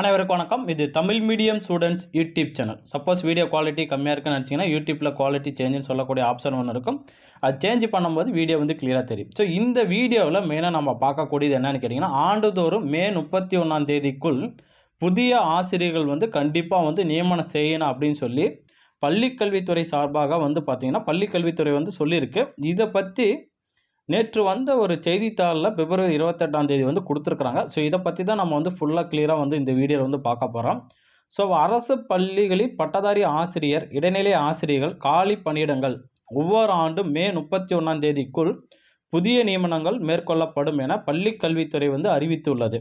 அனைவருக்கும் வணக்கம். இது Tamil medium students YouTube channel. Suppose video quality கம்மியாக இருக்குன்னு நினச்சிங்கன்னா யூடியூப்பில் குவாலிட்டி சேஞ்சுன்னு சொல்லக்கூடிய ஆப்ஷன் ஒன்று இருக்கும். அது சேஞ்ச் பண்ணும்போது வீடியோ வந்து கிளியராக தெரியும். ஸோ இந்த வீடியோவில் மெயினாக நம்ம பார்க்கக்கூடியது என்னென்னு கேட்டிங்கன்னா ஆண்டுதோறும் மே முப்பத்தி ஒன்றாம் தேதிக்குள் புதிய ஆசிரியர்கள் வந்து கண்டிப்பாக வந்து நியமனம் செய்யணும் அப்படின்னு சொல்லி பள்ளிக்கல்வித்துறை சார்பாக வந்து பார்த்திங்கன்னா பள்ளிக்கல்வித்துறை வந்து சொல்லியிருக்கு. இதை பற்றி நேற்று வந்த ஒரு செய்தித்தாளில் பிப்ரவரி இருபத்தெட்டாம் தேதி வந்து கொடுத்துருக்குறாங்க. ஸோ இதை பற்றி தான் நம்ம வந்து ஃபுல்லாக கிளியராக வந்து இந்த வீடியோவில் வந்து பார்க்க போகிறோம் ஸோ அரசு பள்ளிகளில் பட்டதாரி ஆசிரியர் இடைநிலை ஆசிரியர்கள் காலி பணியிடங்கள் ஒவ்வொரு ஆண்டும் மே முப்பத்தி ஒன்றாம் தேதிக்குள் புதிய நியமனங்கள் மேற்கொள்ளப்படும் என பள்ளி கல்வித்துறை வந்து அறிவித்துள்ளது.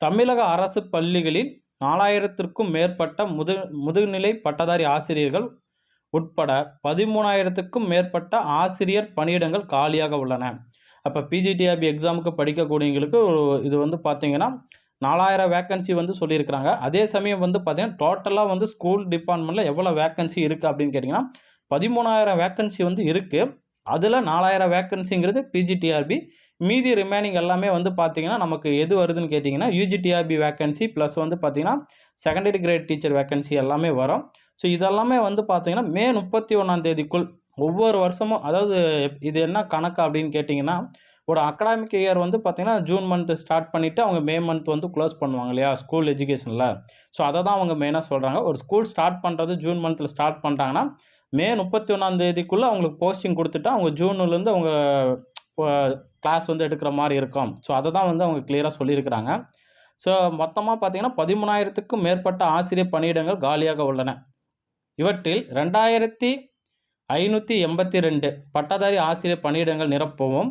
தமிழக அரசு பள்ளிகளில் நாலாயிரத்திற்கும் மேற்பட்ட முது முதுநிலை பட்டதாரி ஆசிரியர்கள் உட்பட பதிமூணாயிரத்துக்கும் மேற்பட்ட ஆசிரியர் பணியிடங்கள் காலியாக உள்ளன. அப்போ பிஜிடிஆர்பி எக்ஸாமுக்கு படிக்கக்கூடியவங்களுக்கு இது வந்து பார்த்திங்கன்னா நாலாயிரம் வேக்கன்சி வந்து சொல்லியிருக்கிறாங்க. அதே சமயம் வந்து பார்த்திங்கன்னா டோட்டலாக வந்து ஸ்கூல் டிபார்ட்மெண்ட்டில் எவ்வளோ வேக்கன்சி இருக்குது அப்படின்னு கேட்டிங்கன்னா பதிமூணாயிரம் வேக்கன்சி வந்து இருக்குது அதில் நாலாயிரம் வேக்கன்சிங்கிறது பிஜிடிஆர்பி மீதி ரிமைனிங் எல்லாமே வந்து பார்த்திங்கன்னா நமக்கு எது வருதுன்னு கேட்டிங்கன்னா யூஜிடிஆர்பி வேக்கன்சி ப்ளஸ் வந்து பார்த்திங்கன்னா செகண்டரி கிரேட் டீச்சர் வேக்கன்சி எல்லாமே வரும். ஸோ இதெல்லாமே வந்து பார்த்திங்கன்னா மே முப்பத்தி ஒன்றாம் தேதிக்குள் ஒவ்வொரு வருஷமும் அதாவது இது என்ன கணக்கு அப்படின்னு கேட்டிங்கன்னா ஒரு அகாடமிக் இயர் வந்து பார்த்திங்கன்னா ஜூன் மந்த் ஸ்டார்ட் பண்ணிவிட்டு அவங்க மே மந்த் வந்து க்ளோஸ் பண்ணுவாங்க இல்லையா ஸ்கூல் எஜுகேஷனில் ஸோ அதை தான் அவங்க மெயினாக சொல்கிறாங்க ஒரு ஸ்கூல் ஸ்டார்ட் பண்ணுறது ஜூன் மந்தில் ஸ்டார்ட் பண்ணுறாங்கன்னா மே முப்பத்தி ஒன்றாம் தேதிக்குள்ளே அவங்களுக்கு போஸ்டிங் கொடுத்துட்டா அவங்க ஜூன்லேருந்து அவங்க கிளாஸ் வந்து எடுக்கிற மாதிரி இருக்கும். ஸோ அதை தான் வந்து அவங்க கிளியராக சொல்லியிருக்கிறாங்க. ஸோ மொத்தமாக பார்த்திங்கன்னா பதிமூணாயிரத்துக்கும் மேற்பட்ட ஆசிரியர் பணியிடங்கள் காலியாக உள்ளன. இவற்றில் ரெண்டாயிரத்தி ஐநூற்றி எண்பத்தி ரெண்டு பட்டதாரி ஆசிரியர் பணியிடங்கள் நிரப்பவும்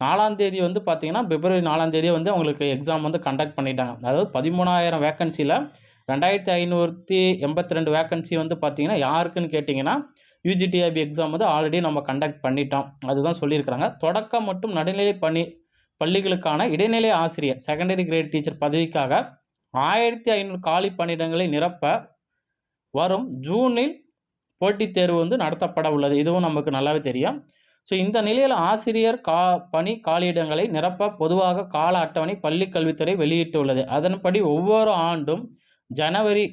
நாலாம் தேதி வந்து பார்த்திங்கன்னா பிப்ரவரி நாலாம் தேதி வந்து அவங்களுக்கு எக்ஸாம் வந்து கண்டக்ட் பண்ணிட்டாங்க. அதாவது பதிமூணாயிரம் வேக்கன்சியில் ரெண்டாயிரத்தி ஐநூற்றி எண்பத்தி ரெண்டு வேக்கன்சி வந்து பார்த்திங்கன்னா யாருக்குன்னு கேட்டிங்கன்னா யூஜிடிஐபி எக்ஸாம் வந்து ஆல்ரெடி நம்ம கண்டக்ட் பண்ணிட்டோம். அதுதான் சொல்லியிருக்கிறாங்க. தொடக்கம் மற்றும் நடுநிலை பணி பள்ளிகளுக்கான இடைநிலை ஆசிரியர் செகண்டரி கிரேட் டீச்சர் பதவிக்காக ஆயிரத்தி ஐநூறு காலி பணியிடங்களை நிரப்ப வரும். ஜூனில் போட்டித் தேர்வு வந்து நடத்தப்பட உள்ளது. இதுவும் நமக்கு நல்லாவே தெரியும். ஸோ இந்த நிலையில் ஆசிரியர் கா பணி காலியிடங்களை நிரப்ப பொதுவாக கால அட்டவணை பள்ளி கல்வித்துறை வெளியிட்டுள்ளது. அதன்படி ஒவ்வொரு ஆண்டும் ஜனவரி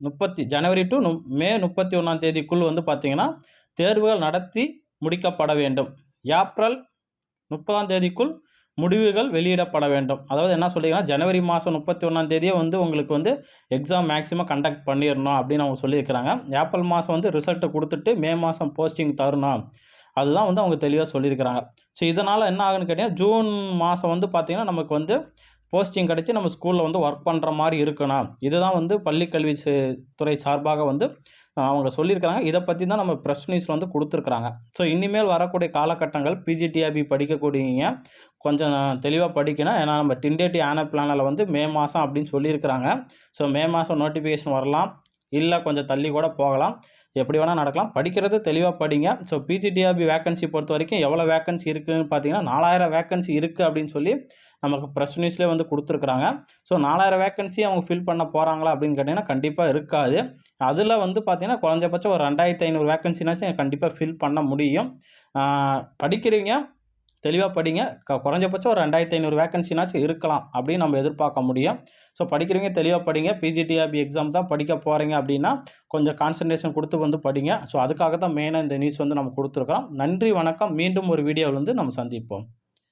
முப்பத்தி ஜனவரி டு மே முப்பத்தி ஒன்றாம் தேதிக்குள் வந்து பார்த்திங்கன்னா தேர்வுகள் நடத்தி முடிக்கப்பட வேண்டும். ஏப்ரல் முப்பதாம் தேதிக்குள் முடிவுகள் வெளியிடப்பட வேண்டும். அதாவது என்ன சொல்லிங்கன்னா ஜனவரி மாதம் முப்பத்தி ஒன்றாம் தேதியே வந்து உங்களுக்கு வந்து எக்ஸாம் மேக்ஸிமம் கண்டக்ட் பண்ணிடணும் அப்படின்னு அவங்க சொல்லியிருக்கிறாங்க. ஏப்ரல் மாதம் வந்து ரிசல்ட்டை கொடுத்துட்டு மே மாதம் போஸ்டிங் தரணும். அதுதான் வந்து அவங்க தெளிவாக சொல்லியிருக்கிறாங்க. ஸோ இதனால் என்ன ஆகுன்னு கேட்டிங்கன்னா ஜூன் மாதம் வந்து பார்த்திங்கன்னா நமக்கு வந்து போஸ்டிங் கிடச்சி நம்ம ஸ்கூலில் வந்து ஒர்க் பண்ணுற மாதிரி இருக்கணும். இதுதான் வந்து பள்ளிக்கல்வி துறை சார்பாக வந்து அவங்க சொல்லியிருக்கிறாங்க. இதை பற்றி தான் நம்ம ப்ரெஸ் நியூஸில் வந்து கொடுத்துருக்குறாங்க. ஸோ இனிமேல் வரக்கூடிய காலகட்டங்கள் பிஜிடிஆபி படிக்கக்கூடியவங்க கொஞ்சம் தெளிவாக படிக்கணும். ஏன்னா நம்ம திண்டேட்டி ஆன பிளானில் வந்து மே மாதம் அப்படின்னு சொல்லியிருக்கிறாங்க. ஸோ மே மாதம் நோட்டிஃபிகேஷன் வரலாம். இல்லை கொஞ்சம் தள்ளி கூட போகலாம். எப்படி வேணால் நடக்கலாம். படிக்கிறது தெளிவாக படிங்க. ஸோ பிஜிடிஆர்பி வேக்கன்சி பொறுத்த வரைக்கும் எவ்வளோ வேக்கன்சி இருக்குதுன்னு பார்த்தீங்கன்னா நாலாயிரம் வேக்கன்சி இருக்குது அப்படின்னு சொல்லி நமக்கு ப்ரெஸ் நியூஸ்லேயே வந்து கொடுத்துருக்குறாங்க. ஸோ நாலாயிரம் வேக்கன்சி அவங்க ஃபில் பண்ண போகிறாங்களா அப்படின்னு கேட்டிங்கன்னா கண்டிப்பாக இருக்காது. அதில் வந்து பார்த்திங்கன்னா குறைஞ்சபட்சம் ஒரு ரெண்டாயிரத்தி ஐநூறு வேக்கன்சினாச்சும் கண்டிப்பாக ஃபில் பண்ண முடியும். படிக்கிறீங்க தெளிவாக படிங்க. க குறைஞ்சபட்சம் ஒரு ரெண்டாயிரத்தி ஐநூறு வேக்கன்சினாச்சும் இருக்கலாம் அப்படின்னு நம்ம எதிர்பார்க்க முடியும். ஸோ படிக்கிறவங்க தெளிவாக படிங்க. பிஜிடிஆர்பி எக்ஸாம் தான் படிக்க போகிறீங்க அப்படின்னா கொஞ்சம் கான்சன்ட்ரேஷன் கொடுத்து வந்து படிங்க. ஸோ அதுக்காக தான் மெயினாக இந்த நியூஸ் வந்து நம்ம கொடுத்துருக்கோம் நன்றி வணக்கம். மீண்டும் ஒரு வீடியோவில் வந்து நம்ம சந்திப்போம்.